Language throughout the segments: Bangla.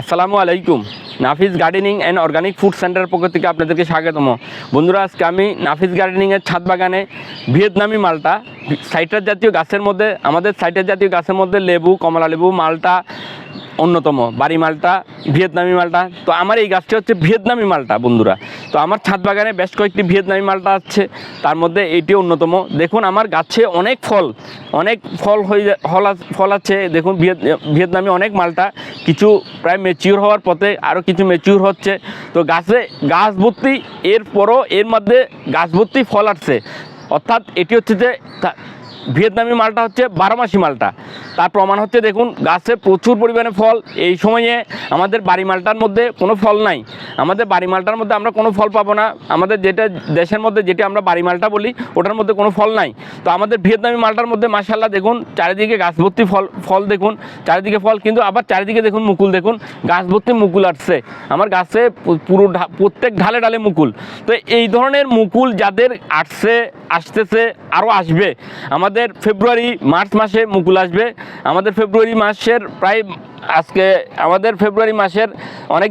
আসসালামু আলাইকুম। Nafis gardening and organic food সেন্টারের পক্ষ থেকে আপনাদেরকে স্বাগতম। বন্ধুরা, আজকে আমি নাফিস গার্ডেনিংয়ের ছাদ বাগানে ভিয়েতনামি মালটা সাইটার জাতীয় গাছের মধ্যে, আমাদের সাইটার জাতীয় গাছের মধ্যে লেবু কমলা লেবু মালটা অন্যতম বাড়ি মালটা, ভিয়েতনামি মালটা। তো আমার এই গাছটি হচ্ছে ভিয়েতনামি মালটা, বন্ধুরা। তো আমার ছাদ বাগানে বেশ কয়েকটি ভিয়েতনামি মালটা আছে। তার মধ্যে এইটি অন্যতম। দেখুন, আমার গাছে অনেক ফল অনেক ফল হয়ে ফল ফল আছে। দেখুন, ভিয়েত, ভিয়েতনামি অনেক মালটা। কিছু প্রায় ম্যাচিউর হওয়ার পথে আরও কিছু ম্যাচিউর হচ্ছে। তো গাছে গাছ ভর্তি, এরপরও এর মধ্যে গাছ ভর্তি ফল আসছে। অর্থাৎ এটি হচ্ছে যে ভিয়েতনামি মালটা হচ্ছে বারো মাসি মালটা। তার প্রমাণ হচ্ছে দেখুন, গাছে প্রচুর পরিমাণে ফল। এই সময়ে আমাদের বাড়ি মালটার মধ্যে কোনো ফল নাই। আমাদের বাড়ি মালটার মধ্যে আমরা কোনো ফল পাবো না। আমাদের যেটা দেশের মধ্যে যেটা আমরা বাড়ি মালটা বলি, ওটার মধ্যে কোনো ফল নাই। তো আমাদের ভিয়েতনামি মালটার মধ্যে মাসাল্লাহ দেখুন, চারিদিকে গাছ ভর্তি ফল ফল দেখুন, চারিদিকে ফল, কিন্তু আবার চারিদিকে দেখুন মুকুল দেখুন গাছ ভর্তি মুকুল আসছে। আমার গাছে পুরো প্রত্যেক ঢালে ঢালে মুকুল। তো এই ধরনের মুকুল যাদের আসছে আসতেছে, আরও আসবে। আমাদের ফেব্রুয়ারি, মার্চ মাসে মুকুল আসবে। আমাদের ফেব্রুয়ারি মাসের প্রায় আজকে, আমাদের ফেব্রুয়ারি মাসের অনেক,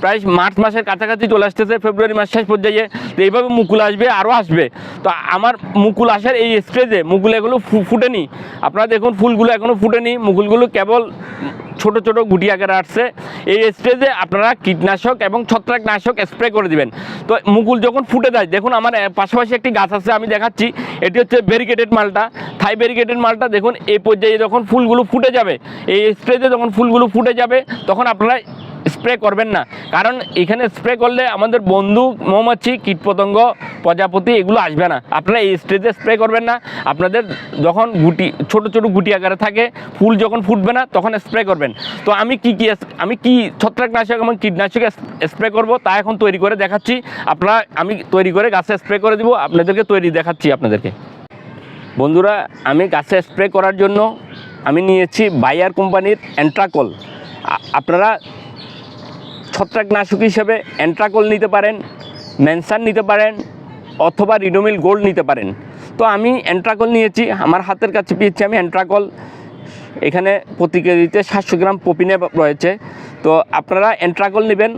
প্রায় মার্চ মাসের কাছাকাছি চলে আসতেছে ফেব্রুয়ারি মাস শেষ পর্যায়ে। তো এইভাবে মুকুল আসবে, আরও আসবে। তো আমার মুকুল আসার এই স্টেজে মুকুল এগুলো ফুটেনি। আপনারা দেখুন, ফুলগুলো এখনও ফুটেনি। মুকুলগুলো কেবল ছোট ছোট গুটি আকারে আসছে। এই স্টেজে আপনারা কীটনাশক এবং ছত্রাকনাশক স্প্রে করে দিবেন। তো মুকুল যখন ফুটে যায়, দেখুন আমার পাশাপাশি একটি গাছ আছে, আমি দেখাচ্ছি। এটি হচ্ছে ব্যারিকেটেড মালটা। থাই ব্যারিকেটেড মালটা দেখুন, এই পর্যায়ে যখন ফুলগুলো ফুটে যাবে, এই স্টেজে যখন ফুলগুলো ফুটে যাবে, তখন আপনারা স্প্রে করবেন না। কারণ এখানে স্প্রে করলে আমাদের বন্ধু, মৌমাছি, কীটপতঙ্গ, প্রজাপতি এগুলো আসবে না। আপনারা এই স্টেজে স্প্রে করবেন না। আপনাদের যখন গুটি, ছোট ছোট গুটি আকারে থাকে, ফুল যখন ফুটবে না, তখন স্প্রে করবেন। তো আমি কি কি আমি কি ছত্রাকনাশক এবং কীটনাশক স্প্রে করব তা এখন তৈরি করে দেখাচ্ছি। আপনারা, আমি তৈরি করে গাছে স্প্রে করে দিব, আপনাদেরকে তৈরি দেখাচ্ছি আপনাদেরকে। বন্ধুরা, আমি গাছে স্প্রে করার জন্য আমি নিয়েছি বায়ার কোম্পানির অ্যান্ট্রাকল আপনারা ছত্রাকনাশক হিসেবে অ্যান্ট্রাকল নিতে পারেন ম্যানসান নিতে পারেন, অথবা রিডোমিল গোল্ড নিতে পারেন। তো আমি অ্যান্ট্রাকল নিয়েছি, আমার হাতের কাছে পেয়েছি আমি অ্যান্ট্রাকল এখানে প্রতি কেজিতে সাতশো গ্রাম পপিনে রয়েছে। তো আপনারা অ্যান্ট্রাকল নেবেন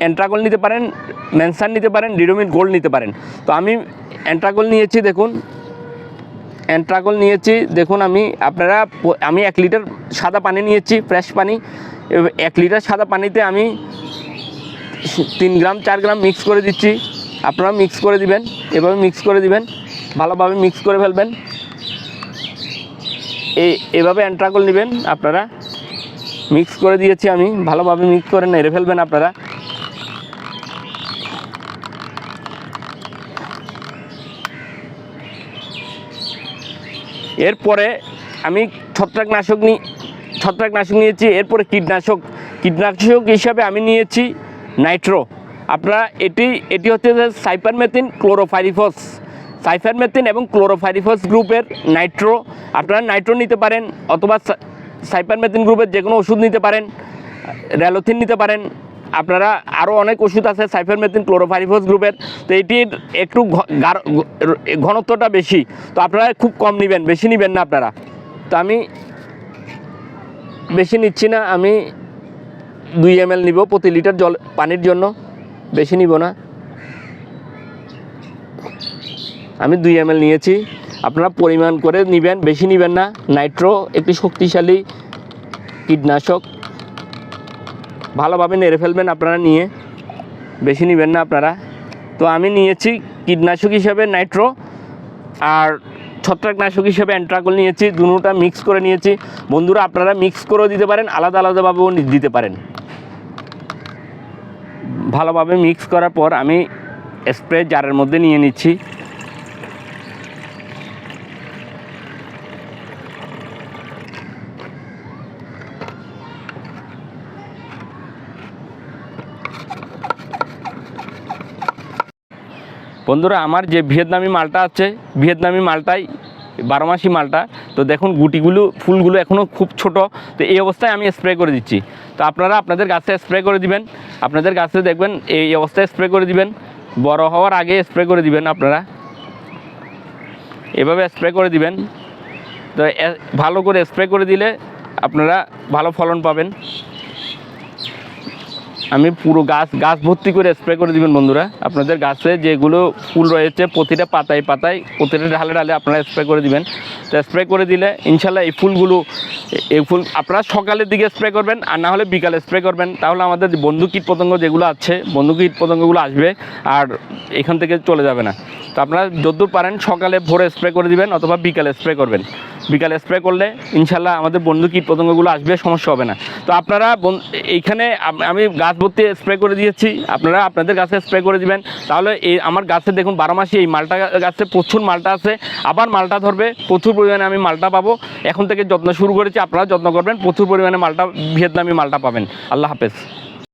অ্যান্ট্রাকল নিতে পারেন ম্যানসান নিতে পারেন, রিডোমিল গোল্ড নিতে পারেন। তো আমি অ্যান্ট্রাকল নিয়েছি, দেখুন। অ্যান্ট্রাকল নিয়েছি। দেখুন আমি, আপনারা আমি এক লিটার সাদা পানি নিয়েছি, ফ্রেশ পানি। এক লিটার সাদা পানিতে আমি তিন গ্রাম, চার গ্রাম মিক্স করে দিচ্ছি। আপনারা মিক্স করে দিবেন, এভাবে মিক্স করে দিবেন, ভালোভাবে মিক্স করে ফেলবেন। এই এভাবে অ্যান্ট্রাকল নেবেন, আপনারা মিক্স করে দিয়েছি আমি, ভালোভাবে মিক্স করে নেড়ে ফেলবেন আপনারা। এরপরে আমি ছত্রাকনাশক নি ছত্রাকনাশক নিয়েছি, এরপরে কীটনাশক। কীটনাশক হিসাবে আমি নিয়েছি নাইট্রো। আপনারা এটি এটি হচ্ছে সাইপারমেথিন ক্লোরোফাইরিফস। সাইফারমেথিন এবং ক্লোরোফাইরিফস গ্রুপের নাইট্রো। আপনারা নাইট্রো নিতে পারেন অথবা সাইপারমেথিন গ্রুপের যে কোনো ওষুধ নিতে পারেন র্যালোথিন নিতে পারেন। আপনারা আরও অনেক ওষুধ আছে, সাইফারমেথিন ক্লোরোফাইরিফস গ্রুপের। তো এটির একটু ঘনত্বটা বেশি। তো আপনারা খুব কম নেবেন, বেশি নেবেন না আপনারা। তো আমি বেশি নিচ্ছি না, আমি দুই এম এল নিব প্রতি লিটার জল, পানির জন্য। বেশি নিব না। আমি দুই এম নিয়েছি। আপনারা পরিমাণ করে নেবেন, বেশি নেবেন না। নাইট্রো একটি শক্তিশালী কীটনাশক। ভালোভাবে নেড়ে ফেলবেন আপনারা, নিয়ে বেশি নেবেন না আপনারা। তো আমি নিয়েছি কীটনাশক হিসেবে নাইট্রো, আর ছত্রাকনাশক হিসেবে অ্যান্ট্রাকল নিয়েছি দুটোটা মিক্স করে নিয়েছি। বন্ধুরা, আপনারা মিক্স করেও দিতে পারেন, আলাদা আলাদাভাবেও দিতে পারেন। ভালোভাবে মিক্স করার পর আমি স্প্রে জারের মধ্যে নিয়ে নিচ্ছি। বন্ধুরা, আমার যে ভিয়েতনামি মালটা আছে, ভিয়েতনামি মালটাই বারো মাসি মালটা, তো দেখুন গুটিগুলো, ফুলগুলো এখনও খুব ছোট, তো এই অবস্থায় আমি স্প্রে করে দিচ্ছি। তো আপনারা আপনাদের গাছে স্প্রে করে দিবেন, আপনাদের গাছে দেখবেন এই অবস্থায় স্প্রে করে দিবেন, বড় হওয়ার আগে স্প্রে করে দিবেন আপনারা। এভাবে স্প্রে করে দিবেন, তো ভালো করে স্প্রে করে দিলে আপনারা ভালো ফলন পাবেন। আমি পুরো গাছ গাছ ভর্তি করে স্প্রে করে দিবেন বন্ধুরা। আপনাদের গাছে যেগুলো ফুল রয়েছে, প্রতিটা পাতায় পাতায়, প্রতিটা ঢালে ঢালে আপনারা স্প্রে করে দিবেন। তো স্প্রে করে দিলে ইনশাল্লাহ এই ফুলগুলো এই ফুল আপনারা সকালের দিকে স্প্রে করবেন, আর না হলে বিকালে স্প্রে করবেন। তাহলে আমাদের বন্ধু কীট পতঙ্গ যেগুলো আছে, বন্ধু কীট পতঙ্গগুলো আসবে, আর এখান থেকে চলে যাবে না। তো আপনারা যদ্দূর পারেন, সকালে ভোরে স্প্রে করে দিবেন, অথবা বিকালে স্প্রে করবেন। বিকালে স্প্রে করলে ইনশাল্লাহ আমাদের বন্ধু কীট পতঙ্গগুলো আসবে, সমস্যা হবে না। তো আপনারা এইখানে আমি গাছ ভর্তি স্প্রে করে দিয়েছি, আপনারা আপনাদের গাছে স্প্রে করে দিবেন। তাহলে এই আমার গাছে দেখুন, বারো মাসে এই মালটা গাছে প্রচুর মালটা আছে। আবার মালটা ধরবে, প্রচুর পরিমাণে আমি মালটা পাবো। এখন থেকে যত্ন শুরু করেছি, আপনারা যত্ন করবেন। প্রচুর পরিমাণে মালটা ভিয়েতনামি মালটা পাবেন। আল্লাহ হাফেজ।